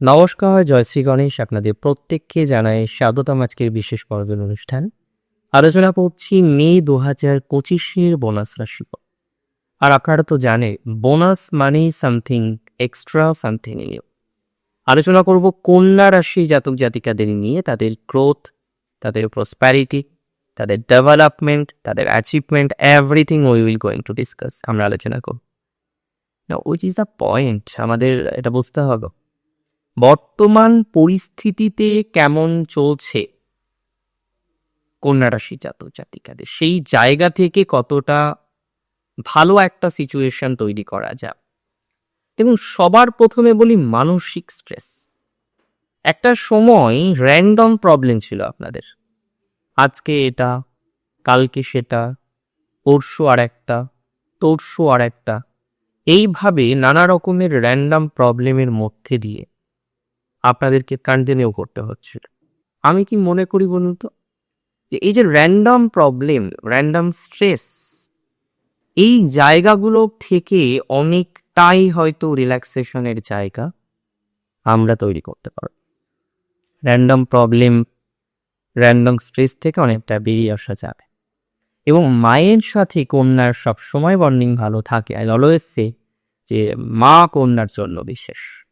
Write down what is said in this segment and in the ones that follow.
নমস্কার জয় শ্রী গণেশ। আপনাদের প্রত্যেককে জানাই স্বাগতম আজকের বিশেষ পর্বের অনুষ্ঠান। আলোচনা করছি মে দু হাজার পঁচিশের বোনাস রাশিফল আর আপনারা তো জানে বোনাস মানে সামথিং এক্সট্রা সামথিং নিউ আলোচনা করব কন্যা রাশি জাতক জাতিকাদের নিয়ে, তাদের গ্রোথ তাদের প্রসপ্যারিটি তাদের ডেভেলপমেন্ট তাদের achievement everything we will going to discuss আমরা আলোচনা করব। না উইচ ইজ দ্য পয়েন্ট আমাদের এটা বুঝতে হবে। বর্তমান পরিস্থিতিতে কেমন চলছে? কন্যা রাশি জাতক জাতিকাদের, সেই জায়গা থেকে কতটা ভালো একটা সিচুয়েশন তৈরি করা যায় এবং সবার প্রথমে বলি মানসিক স্ট্রেস একটা সময় র্যান্ডম প্রবলেম ছিল আপনাদের। আজকে এটা, কালকে সেটা, পরশু আর একটা, তরশু আর একটা। এইভাবে নানা রকমের র্যান্ডম প্রবলেমের মধ্যে দিয়ে আপনাদেরকে কন্টিনিউ করতে হচ্ছে। আমি কি মনে করি বলুন তো? যে এই যে র্যান্ডম প্রবলেম র্যান্ডম স্ট্রেস এই জায়গাগুলো থেকে অনেকটাই হয়তো রিল্যাক্সেশনের জায়গা আমরা তৈরি করতে পারব। র্যান্ডম প্রবলেম র্যান্ডম স্ট্রেস থেকে অনেকটা বেরিয়ে আসা যাবে। এবং মায়ের সাথে কন্যার সব সময় বন্ডিং ভালো থাকে। আই অলওয়েজ সে যে মা কন্যার জন্য বিশেষ।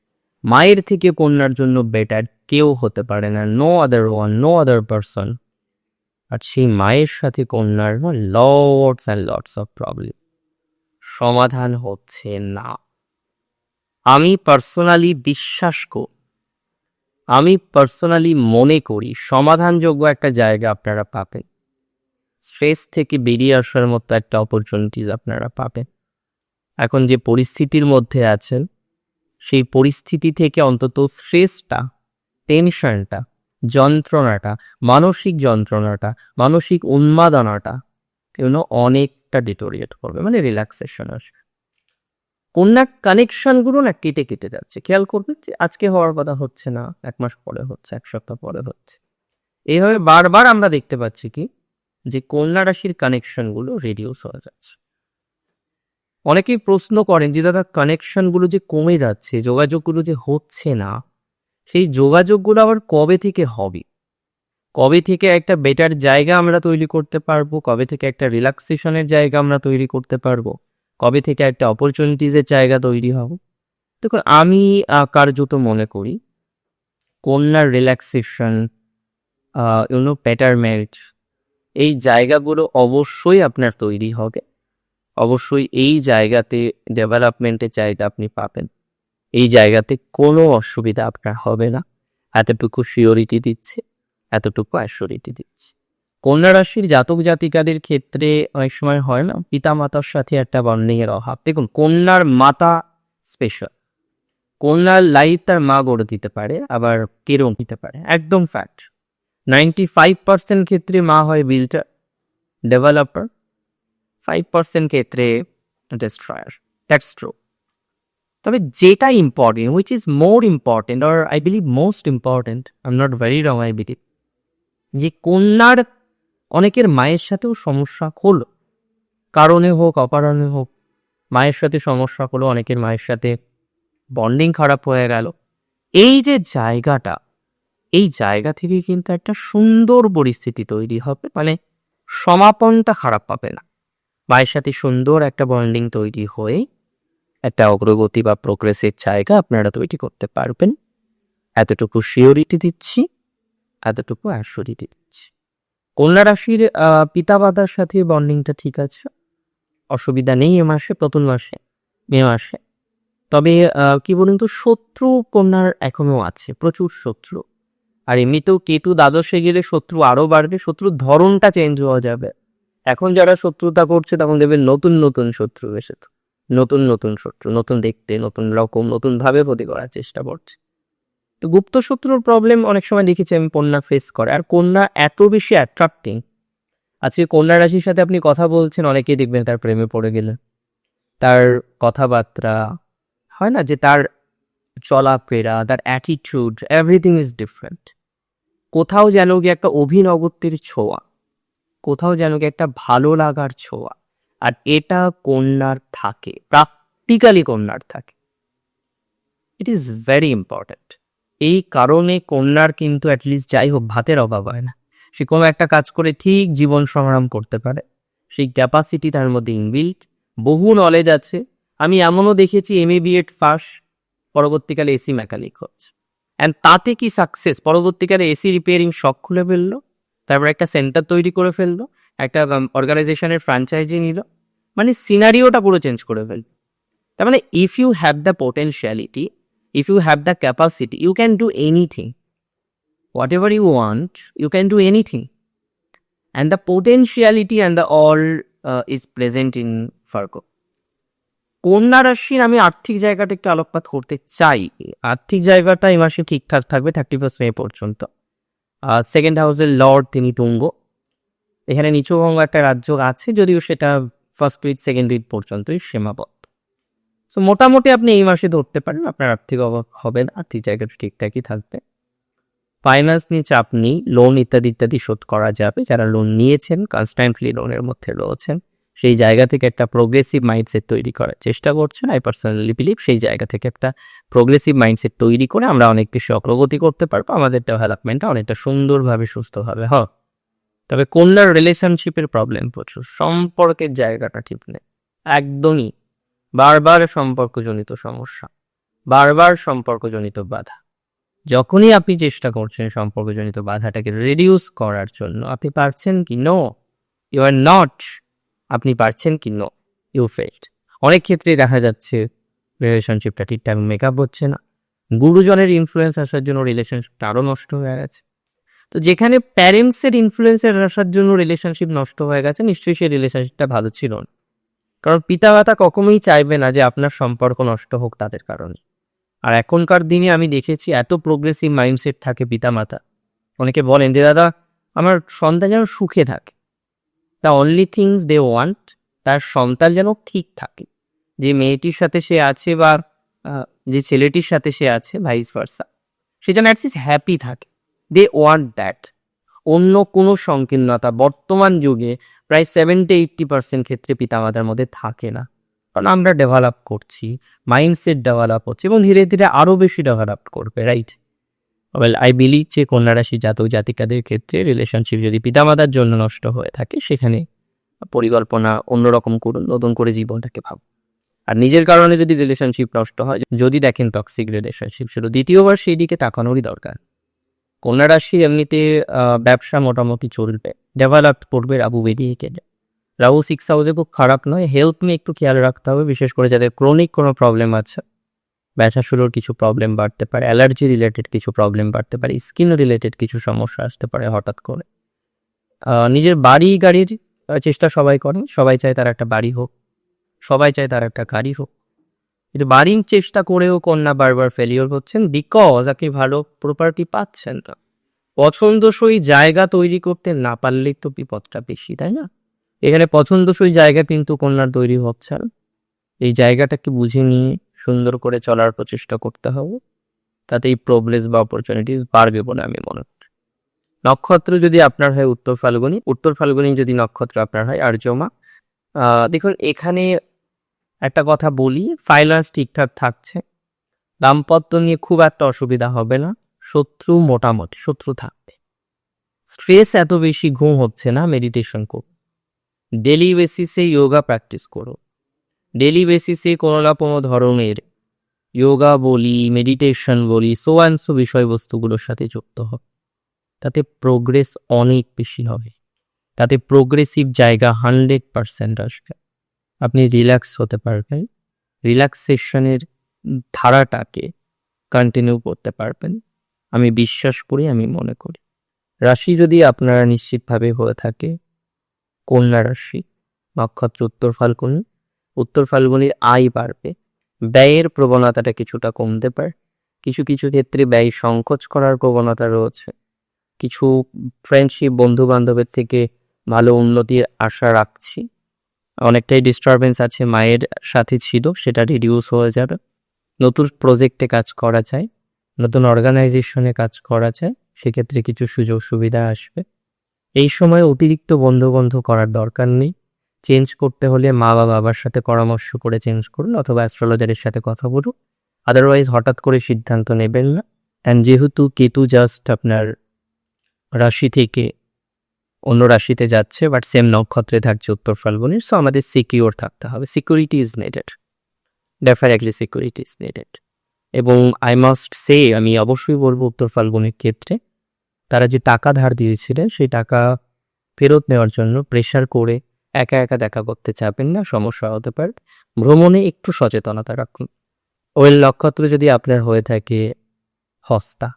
মায়ের থেকে কন্যার জন্য বেটার কেউ হতে পারে না no other one no other person আর সেই মায়ের সাথে কন্যার lots and lots of problem সমাধান হচ্ছে না। আমি পার্সোনালি বিশ্বাস করি আমি পার্সোনালি মনে করি সমাধানযোগ্য একটা জায়গা আপনারা পাবেন। স্ট্রেস থেকে বেরিয়ে আসার মতো একটা অপরচুনিটিস আপনারা পাবেন। এখন যে পরিস্থিতির মধ্যে আছেন সেই পরিস্থিতি থেকে অন্তত স্ট্রেসটা টেনশনটা যন্ত্রণাটা, মানসিক যন্ত্রণাটা, মানসিক উন্মাদনাটা, এগুলো অনেকটা ডিটোরিয়েট করবে মানে রিল্যাক্সেশন আসবে। কন্যার কানেকশনগুলো না কেটে কেটে যাচ্ছে। খেয়াল করবে যে আজকে হওয়ার কথা হচ্ছে না, এক মাস পরে হচ্ছে, এক সপ্তাহ পরে হচ্ছে। এইভাবে বারবার আমরা দেখতে পাচ্ছি কি? যে কন্যা রাশির কানেকশনগুলো রেডিউস হয়ে যাচ্ছে। অনেকেই প্রশ্ন করেন যে, দাদা কানেকশনগুলো যে কমে যাচ্ছে, যোগাযোগগুলো যে হচ্ছে না, সেই যোগাযোগগুলো আবার কবে থেকে হবে? কবে থেকে একটা বেটার জায়গা আমরা তৈরি করতে পারব? কবে থেকে একটা রিল্যাক্সেশনের জায়গা আমরা তৈরি করতে পারব? কবে থেকে একটা অপরচুনিটিসের জায়গা তৈরি হবে? দেখুন, আমি কার্যত মনে করি কন্যার রিল্যাক্সেশন ইউনো বেটারমেন্ট এই জায়গাগুলো অবশ্যই আপনার তৈরি হবে। অবশ্যই এই জায়গাতে ডেভেলপমেন্টের চাহিদা আপনি পাবেন। এই জায়গাতে কোনো অসুবিধা আপনার হবে না। এতটুকু সিওরিটি দিচ্ছে, এতটুকু অ্যাসিওরিটি দিচ্ছে। কন্যা রাশির জাতক জাতিকাদের ক্ষেত্রে অনেক সময় হয় না পিতা মাতার সাথে একটা বন্ডিং এর অভাব। দেখুন, কন্যার মাতা স্পেশাল কন্যার লাইফ তার মা গড়ে দিতে পারে, আবার কেরম দিতে পারে, একদম ফ্যাক্ট নাইনটি ফাইভ পার্সেন্ট ক্ষেত্রে মা হয় বিল্টার ডেভেলপার ফাইভ পার্সেন্ট ক্ষেত্রে ডিস্ট্রয়ার দ্যাটস ট্রু তবে যেটা important which is more important or I believe most important I not very wrong I believe যে কন্যার অনেকের মায়ের সাথেও সমস্যা হলো। কারণে হোক, অকারণে হোক, মায়ের সাথে সমস্যা হলো, অনেকের মায়ের সাথে বন্ডিং খারাপ হয়ে গেল। এই যে জায়গাটা, এই জায়গা থেকে কিন্তু একটা সুন্দর পরিস্থিতি তৈরি হবে মানে সমাপনটা খারাপ পাবে না। মায়ের সাথে সুন্দর একটা বন্ডিং তৈরি হয়ে একটা অগ্রগতি বা প্রোগ্রেসের জায়গা আপনারা তৈরি করতে পারবেন। এতটুকু শিওরিটি দিচ্ছি, এতটুকু অ্যাসিওরিটি দিচ্ছি। কন্যা রাশির পিতা মাতার সাথে বন্ডিংটা ঠিক আছে। অসুবিধা নেই এ মাসে, প্রথম মাসে, মে মাসে। তবে কি বলুন তো, শত্রু কন্যার এখনও আছে, প্রচুর শত্রু। আর এমনিতেও কেতু দ্বাদশে গেলে শত্রু আরও বাড়বে, শত্রুর ধরনটা চেঞ্জ হওয়া যাবে। এখন যারা শত্রুতা করছে, তখন দেখবেন নতুন নতুন শত্রু এসেছে। নতুন নতুন শত্রু, নতুন দেখতে, নতুন রকম নতুন ভাবে করার চেষ্টা করছে। তো গুপ্ত শত্রুর প্রবলেম অনেক সময় দেখেছি আমি কন্যা ফেস করে। আর কন্যা এত বেশি অ্যাট্রাক্টিং আজকে কন্যা রাশির সাথে আপনি কথা বলছেন, অনেকেই দেখবেন তার প্রেমে পড়ে গেলেন তার কথাবার্তা, হয় না যে তার চলাফেরা, তার অ্যাটিটিউড এভরিথিং ইজ ডিফারেন্ট কোথাও যেন কি একটা অভিনবত্বের ছোঁয়া। কোথাও যেন একটা ভালো লাগার ছোঁয়া। আর এটা কন্যার থাকে প্র্যাকটিক্যালি কন্যার থাকে। ইট ইজ ভেরি ইম্পর্ট্যান্ট এই কারণে কন্যার কিন্তু অ্যাটলিস্ট যাই হোক, ভাতের অভাব হয় না। সে কোনো একটা কাজ করে ঠিক জীবন সংগ্রাম করতে পারে। সেই ক্যাপাসিটি তার মধ্যে ইনবিল্ট বহু নলেজ আছে। আমি এমনও দেখেছি M A B Ed first পরবর্তীকালে এসি মেকানিক হচ্ছে অ্যান্ড তাতে কি সাকসেস পরবর্তীকালে এসি রিপেয়ারিং শখ খুলে ফেলল। তারপর একটা সেন্টার তৈরি করে ফেলল, একটা অর্গানাইজেশনের ফ্র্যাঞ্চাইজি নিল মানে সিনারিওটা পুরো চেঞ্জ করে ফেলল। তার মানে if you have the potentiality if you have the capacity you can do anything Whatever ever you want you can do anything and the and and the all is present in Fargo. কন্যা রাশির আমি আর্থিক জায়গাটা একটু আলোকপাত করতে চাই। আর্থিক জায়গাটা এই মাসে ঠিকঠাক থাকবে থার্টি ফার্স্ট মে পর্যন্ত। সেকেন্ড হাউসের লর্ড তিনি তুঙ্গ। এখানে নিচুবঙ্গ একটা রাজ্য আছে, যদিও সেটা ফার্স্ট উইক সেকেন্ড উইক পর্যন্তই সীমাবদ্ধ। সো মোটামুটি আপনি এই মাসে ধরতে পারেন আপনার আর্থিক অভাব হবে না, আর্থিক জায়গাটা ঠিকঠাকই থাকবে। ফাইন্যান্স নিয়ে চাপ নেই লোন ইত্যাদি ইত্যাদি শোধ করা যাবে, যারা লোন নিয়েছেন কনস্ট্যান্টলি লোনের মধ্যে রয়েছেন। সেই জায়গা থেকে একটা প্রোগ্রেসিভ মাইন্ডসেট তৈরি করার চেষ্টা করছেন আই পার্সোনালি বিলিভ সেই জায়গা থেকে একটা প্রোগ্রেসিভ মাইন্ডসেট তৈরি করে আমরা অনেক বেশি অগ্রগতি করতে পারব। আমাদের ডেভেলপমেন্টটা অনেকটা সুন্দরভাবে, সুস্থভাবে হ তবে কন্যার রিলেশনশিপের প্রবলেম প্রচুর। সম্পর্কের জায়গাটা ঠিক নেই। একদমই বারবার সম্পর্কজনিত সমস্যা, বারবার সম্পর্কজনিত বাধা। যখনই আপনি চেষ্টা করছেন সম্পর্কজনিত বাধাটাকে রিডিউস করার জন্য, আপনি পারছেন কি? নো ইউ আর নট আপনি পারছেন কি? নো ইউ ফেল্ড অনেক ক্ষেত্রে দেখা যাচ্ছে রিলেশনশিপটা ঠিকঠাক মেকআপ হচ্ছে না। গুরুজনের ইনফ্লুয়েন্স আসার জন্য রিলেশনশিপটা আরও নষ্ট হয়ে গেছে। তো যেখানে প্যারেন্টসের ইনফ্লুয়েন্সের আসার জন্য রিলেশনশিপ নষ্ট হয়ে গেছে, নিশ্চয়ই সেই রিলেশনশিপটা ভালো ছিল না। কারণ পিতামাতা কখনোই চাইবে না যে আপনার সম্পর্ক নষ্ট হোক তাদের কারণে। আর এখনকার দিনে আমি দেখেছি এত প্রোগ্রেসিভ মাইন্ডসেট থাকে পিতামাতা। অনেকে বলেন যে, দাদা, আমার সন্তান যেন সুখে থাকে। The only things they want তার সন্তান যেন ঠিক থাকে। যে মেয়েটির সাথে সে আছে বা যে ছেলেটির সাথে সে আছে ভাইস ভার্সা সে যেন অ্যাটলিস্ট হ্যাপি থাকে। দে ওয়ান্ট দ্যাট অন্য কোনো সংকীর্ণতা বর্তমান যুগে প্রায় সেভেন্টি এইট্টি পার্সেন্ট ক্ষেত্রে পিতামাতার মধ্যে থাকে না। কারণ আমরা ডেভেলপ করছি মাইন্ডসেট ডেভেলপ হচ্ছে এবং ধীরে ধীরে আরও বেশি ডেভেলপ করবে রাইট ওয়েল আই বিলিভ যে কন্যা রাশি জাতক জাতিকাদের ক্ষেত্রে রিলেশনশিপ যদি পিতামাতার জন্য নষ্ট হয়ে থাকে, সেখানে পরিকল্পনা অন্যরকম করুন, নতুন করে জীবনটাকে ভাবুন। আর নিজের কারণে যদি রিলেশনশিপ নষ্ট হয়, যদি দেখেন টক্সিক রিলেশনশিপ ছিল দ্বিতীয়বার সেই দিকে তাকানোরই দরকার। কন্যা রাশি এমনিতে ব্যবসা মোটামুটি চলবে ডেভেলপ করবে রাহু বেরিয়ে গেলে। রাহু সিক্স হাউসে খুব খারাপ নয় হেলথ নিয়ে একটু খেয়াল রাখতে হবে, বিশেষ করে যাদের ক্রনিক কোনো প্রবলেম আছে। ব্যথা শুরুর কিছু প্রবলেম বাড়তে পারে অ্যালার্জি রিলেটেড কিছু প্রবলেম বাড়তে পারে স্কিন রিলেটেড কিছু সমস্যা আসতে পারে হঠাৎ করে। নিজের বাড়ি গাড়ির চেষ্টা সবাই করে সবাই চায় তার একটা বাড়ি হোক, সবাই চায় তার একটা গাড়ি হোক। কিন্তু বাড়ির চেষ্টা করেও কন্যা বারবার ফেলিওর হচ্ছেন বিকজ আপনি ভালো প্রপার্টি পাচ্ছেন না। পছন্দসই জায়গা তৈরি করতে না পারলেই তো বিপদটা বেশি, তাই না? এখানে পছন্দসই জায়গা কিন্তু কন্যার তৈরি হচ্ছে এই জায়গাটাকে বুঝে নিয়ে সুন্দর করে চলার প্রচেষ্টা করতে হবে। তাতে এই প্রবলেস বা অপরচুনিটিস বাড়বে বলে আমি মনে করি। নক্ষত্র যদি আপনার হয় উত্তর ফাল্গুনি উত্তর ফাল্গুনি যদি নক্ষত্র আপনার হয় আর্যমা দেখুন এখানে একটা কথা বলি ফাইন্যান্স ঠিকঠাক থাকছে। দাম্পত্য নিয়ে খুব একটা অসুবিধা হবে না। শত্রু মোটামুটি, শত্রু থাকবে। স্ট্রেস এত বেশি ঘুম হচ্ছে না মেডিটেশন করো ডেলি বেসিসে যোগা প্র্যাকটিস করো ডেলি বেসিসে কোনো না কোনো ধরনের যোগা বলি, মেডিটেশন বলি, সো অ্যান্ড সো বিষয়বস্তুগুলোর সাথে যুক্ত হবে তাতে প্রোগ্রেস অনেক বেশি হবে। তাতে প্রোগ্রেসিভ জায়গা হান্ড্রেড পার্সেন্ট আসবে। আপনি রিল্যাক্স হতে পারবেন। রিল্যাক্সেশনের ধারাটাকে কন্টিনিউ করতে পারবেন। আমি বিশ্বাস করি, আমি মনে করি। রাশি যদি আপনারা নিশ্চিতভাবে হয়ে থাকে, কন্যা রাশি, নক্ষত্র, উত্তর ফাল্গুনি উত্তর ফাল্গুনির আয় বাড়বে। ব্যয়ের প্রবণতাটা কিছুটা কমতে পারে। কিছু কিছু ক্ষেত্রে ব্যয় সংকোচ করার প্রবণতা রয়েছে। কিছু ফ্রেন্ডশিপ বন্ধু বান্ধবের থেকে ভালো উন্নতির আশা রাখছি। অনেকটাই ডিস্টারবেন্স আছে, মায়ের সাথে ছিল, সেটা রিডিউস হয়ে যাবে। নতুন প্রজেক্টে কাজ করা যায়, নতুন অর্গানাইজেশনে কাজ করা যায়, সেক্ষেত্রে কিছু সুযোগ সুবিধা আসবে। এই সময় অতিরিক্ত বন্ধু বন্ধু করার দরকার নেই। চেঞ্জ করতে হলে মা বা বাবার সাথে পরামর্শ করে চেঞ্জ করুন অথবা অ্যাস্ট্রোলজারের সাথে কথা বলুন। আদারওয়াইজ হঠাৎ করে সিদ্ধান্ত নেবেন না। অ্যান্ড যেহেতু কেতু জাস্ট আপনার রাশি থেকে অন্য রাশিতে যাচ্ছে বাট সেম নক্ষত্রে থাকছে উত্তর ফাল্গুনির সো আমাদের সিকিউর থাকতে হবে। Security is needed definitely security is needed এবং আই মাস্ট সে আমি অবশ্যই বলব উত্তর ফাল্গুনের ক্ষেত্রে, তারা যে টাকা ধার দিয়েছিলেন, সেই টাকা ফেরত নেওয়ার জন্য প্রেশার করে একা একা দেখা করতে চাবেন না, সমস্যা হতে পারে। ভ্রমণে একটু সচেতনতা রাখুন। ওয়েল নক্ষত্র যদি আপনার হয়ে থাকে, হস্তা।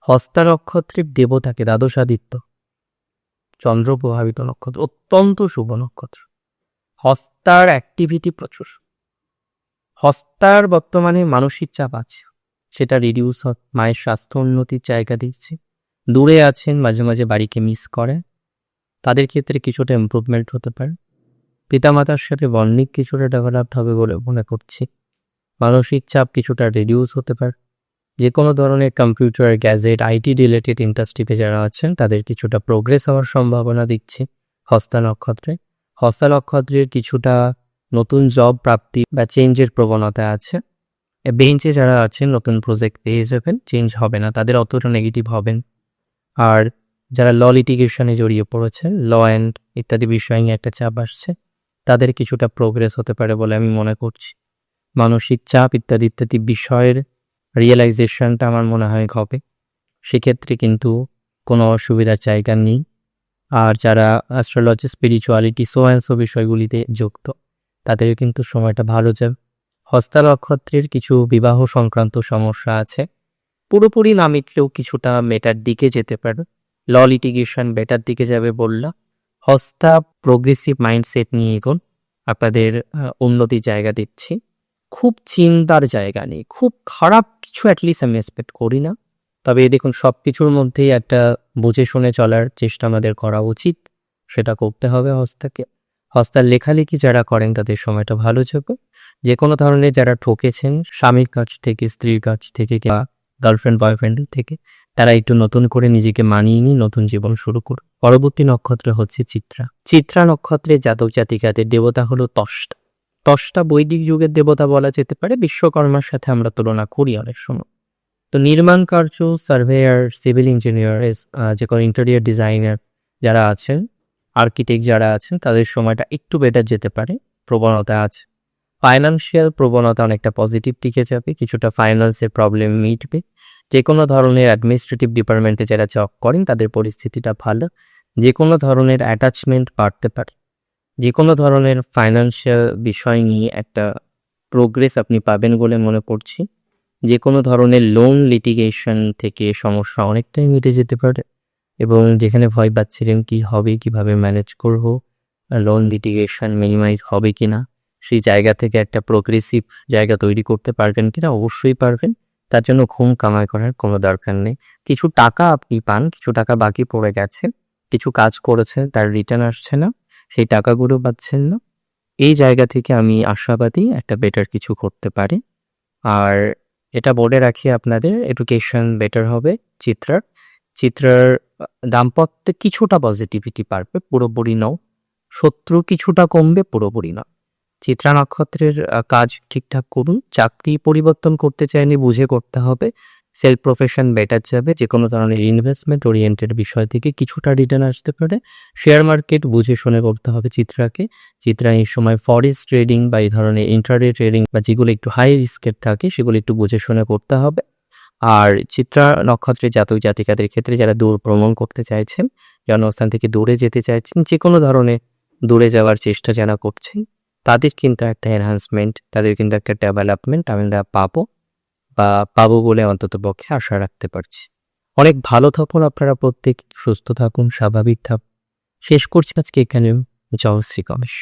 হস্তা নক্ষত্রের দেবতাকে দ্বাদশাদিত্য। চন্দ্র প্রভাবিত নক্ষত্র, অত্যন্ত শুভ নক্ষত্র। হস্তার অ্যাক্টিভিটি প্রচুর। হস্তার বর্তমানে মানসিক চাপ আছে। সেটা রিডিউস হয়, মায়ের স্বাস্থ্য উন্নতির জায়গা দিচ্ছে। দূরে আছেন, মাঝে মাঝে বাড়িকে মিস করে তাদের ক্ষেত্রে কিছুটা ইম্প্রুভমেন্ট হতে পারে। পিতামাতার সাথে বর্ণিক কিছুটা ডেভেলপড হবে বলে মনে করছি। মানসিক চাপ কিছুটা রিডিউস হতে পারে। যে কোনো ধরনের কম্পিউটার গ্যাজেট আইটি রিলেটেড ইন্ডাস্ট্রিতে যারা আছেন, তাদের কিছুটা প্রোগ্রেস হওয়ার সম্ভাবনা দিচ্ছে হস্তা নক্ষত্রে হস্তা নক্ষত্রের কিছুটা নতুন জব প্রাপ্তি বা চেঞ্জের প্রবণতা আছে। বেঞ্চে যারা আছেন, নতুন প্রজেক্ট পেয়ে যাবেন চেঞ্জ হবে না, তাদের অতটা নেগেটিভ হবেন। আর যারা ল লিটিগেশনে জড়িয়ে পড়েছে ল অ্যান্ড ইত্যাদি বিষয় নিয়ে একটা চাপ আসছে, তাদের কিছুটা প্রোগ্রেস হতে পারে বলে আমি মনে করছি। মানসিক চাপ ইত্যাদি ইত্যাদি বিষয়ের রিয়েলাইজেশনটা আমার মনে হয় হবে সেক্ষেত্রে কিন্তু কোনো অসুবিধার জায়গা নেই। আর যারা astrology spirituality so and so বিষয়গুলিতে যুক্ত, তাদের কিন্তু সময়টা ভালো যাবে। হস্তা নক্ষত্রের কিছু বিবাহ সংক্রান্ত সমস্যা আছে। পুরোপুরি না মিটলেও কিছুটা মেটার দিকে যেতে পারে। ল লিটিগেশন বেটার দিকে যাবে বললাম হস্তা প্রোগ্রেসিভ মাইন্ডসেট নিয়ে এগোন। আপনাদের আহ, উন্নতির জায়গা দিচ্ছি। খুব চিন্তার জায়গা নেই। খুব খারাপ কিছু অ্যাটলিস্ট আমি এক্সপেক্ট করি না। তবে দেখুন সব কিছুর মধ্যেই একটা বুঝে শুনে চলার চেষ্টা আমাদের করা উচিত। সেটা করতে হবে হস্তাকে। হস্তার লেখালেখি যারা করেন তাদের সময়টা ভালো যাবে। যে কোনো ধরনের যারা ঠকেছেন স্বামীর কাছ থেকে স্ত্রীর কাছ থেকে কিংবা গার্লফ্রেন্ড বয়ফ্রেন্ড থেকে তারা একটু নতুন করে নিজেকে মানিয়ে নিয়ে নতুন জীবন শুরু করুন পরবর্তী নক্ষত্র হচ্ছে চিত্রা। চিত্রা নক্ষত্রের জাতক জাতিকাদের দেবতা হলো তষ্টা। তষ্টা বৈদিক যুগের দেবতা বলা যেতে পারে, বিশ্বকর্মার সাথে আমরা তুলনা করি অনেক সময়। তো নির্মাণ কার্য, সার্ভেয়ার, সিভিল ইঞ্জিনিয়ার যে কোনো ইন্টেরিয়ার ডিজাইনার যারা আছেন, আর্কিটেক্ট যারা আছেন, তাদের সময়টা একটু বেটার যেতে পারে, প্রবণতা আছে। ফাইন্যান্সিয়াল প্রবণতা অনেকটা পজিটিভ দিকে যাবে, কিছুটা ফাইন্যান্সের প্রবলেম মিটবে। যে কোনো ধরনের অ্যাডমিনিস্ট্রেটিভ ডিপার্টমেন্টে যারা জব করেন, তাদের পরিস্থিতিটা ভালো। যে কোনো ধরনের অ্যাটাচমেন্ট বাড়তে পারে। যে কোনো ধরনের ফাইন্যান্সিয়াল বিষয় নিয়ে একটা প্রোগ্রেস আপনি পাবেন বলে মনে করছি। যে কোনো ধরনের লোন লিটিগেশন থেকে সমস্যা অনেকটাই মিটে যেতে পারে। এবং যেখানে ভয় পাচ্ছিলেন কি হবে, কীভাবে ম্যানেজ করব লোন লিটিগেশন মিনিমাইজ হবে কিনা, সেই জায়গা থেকে একটা প্রোগ্রেসিভ জায়গা তৈরি করতে পারবেন কিনা, অবশ্যই পারবেন। তার জন্য ঘুম কামাই করার কোনো দরকার নেই। কিছু টাকা আপনি পান, কিছু টাকা বাকি পড়ে গেছে, কিছু কাজ করেছেন, তার রিটার্ন আসছে না, সেই টাকাগুলো পাচ্ছেন না। এই জায়গা থেকে আমি আশাবাদী একটা বেটার কিছু করতে পারি। আর এটা বলে রাখি আপনাদের এডুকেশন বেটার হবে চিত্রার। চিত্রার দাম্পত্যে কিছুটা পজিটিভিটি পারবে পুরোপুরি নাও, শত্রু কিছুটা কমবে, পুরোপুরি না চিত্রা নক্ষত্রের কাজ ঠিকঠাক করুন, চাকরি পরিবর্তন করতে চাইলে বুঝে করতে হবে সেলফ প্রফেশন বেটার যাবে যে কোনো ধরনের ইনভেস্টমেন্ট ওরিয়েন্টেড বিষয় থেকে কিছুটা রিটার্ন আসতে পারে। শেয়ার মার্কেট বুঝে শুনে করতে হবে চিত্রাকে। চিত্রা এই সময় ফরেস্ট ট্রেডিং বা এই ধরনের ইন্টারডে ট্রেডিং বা যেগুলো একটু হাই রিস্কের থাকে, সেগুলো একটু বুঝে শুনে করতে হবে। আর চিত্রা নক্ষত্রের জাতক জাতিকাদের ক্ষেত্রে যারা দূর ভ্রমণ করতে চাইছেন, জন্মস্থান থেকে দূরে যেতে চাইছেন যে কোনো ধরনের দূরে যাওয়ার চেষ্টা যারা করছেন তাদের কিন্তু একটা এনহান্সমেন্ট তাদের কিন্তু একটা ডেভেলপমেন্ট আমরা পাবো বা পাবো বলে অন্তত পক্ষে আশা রাখতে পারছি। অনেক ভালো থাকুন আপনারা প্রত্যেক, সুস্থ থাকুন, স্বাভাবিক থাকুন। শেষ করছি আজকে এখানে জয় শ্রী গণেশ।